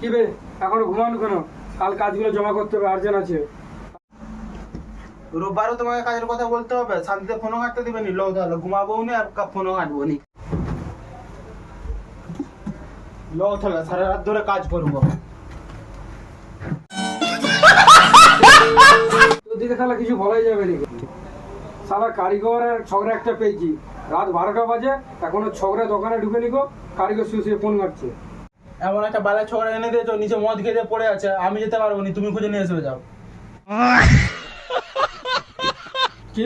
কি বে এখনও ঘুমানো কেন? কাল কাজগুলো জমা করতে হবে আর্জেন্ট আছে। রোববারও তোমাকে কাজের কথা বলতে হবে শান্তিতে ফোনও ঘাটতে দিবে নি লো তাহলে ঘুমাবো নি আর ফোনও ঘাটবো নি। লো তাহলে সারা রাত ধরে কাজ করব। দিকে তাহলে কিছু বলাই যাবে না সালা কারিগরের ছগড়া একটা পেয়েছি। রাত বারোটা বাজে এখনও ছগড়া দোকানে ঢুকে নিকো কারিগর শুয়ে শুয়ে ফোন মারছে এমন একটা বালা ছোকরা এনে দিয়েছ নিচে মদ খেতে পড়ে আছে আমি যেতে পারব নি তুমি খুঁজে নিয়ে এসে যাও। কি?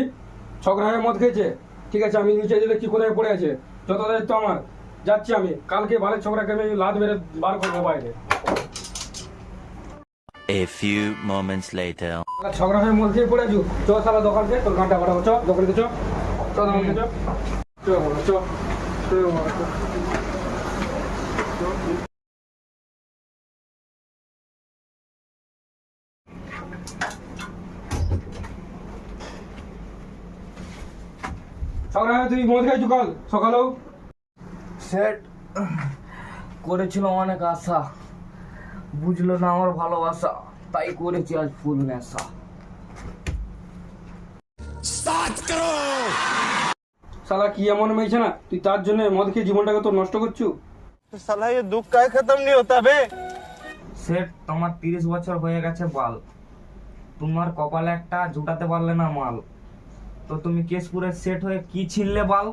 হয়ে মদ খেয়েছে? ঠিক আছে আমি নিচে যেতে কি কোথায় পড়ে আছে? যত দায়িত্ব আমার যাচ্ছি আমি। কালকে ভালো ছগড়াকে আমি লাদ মেরে বার করব বাইরে। A few moments later. শালা হয়ে মদ খেয়ে পড়ে আছো? চ সালা দোকানকে তোর ঘণ্টা বাড়াবো চ। দোকানে চ। চ দোকানে চ। চ চ। চ। অনেক আশা। বুঝলো না আমার ভালোবাসা তাই করেছি আজ ফুল নেশা। সালা কি এমন না তুই তার জন্য মদ খেয়ে জীবনটাকে তো নষ্ট করছ? সালা দুঃখ খতম নি হতা সেট তোমার তিরিশ বছর হয়ে গেছে বাল। তোমার কপালে একটা জুটাতে পারলে না মাল। তো তুমি কেশপুরের সেট হয়ে কি ছিললে বাল?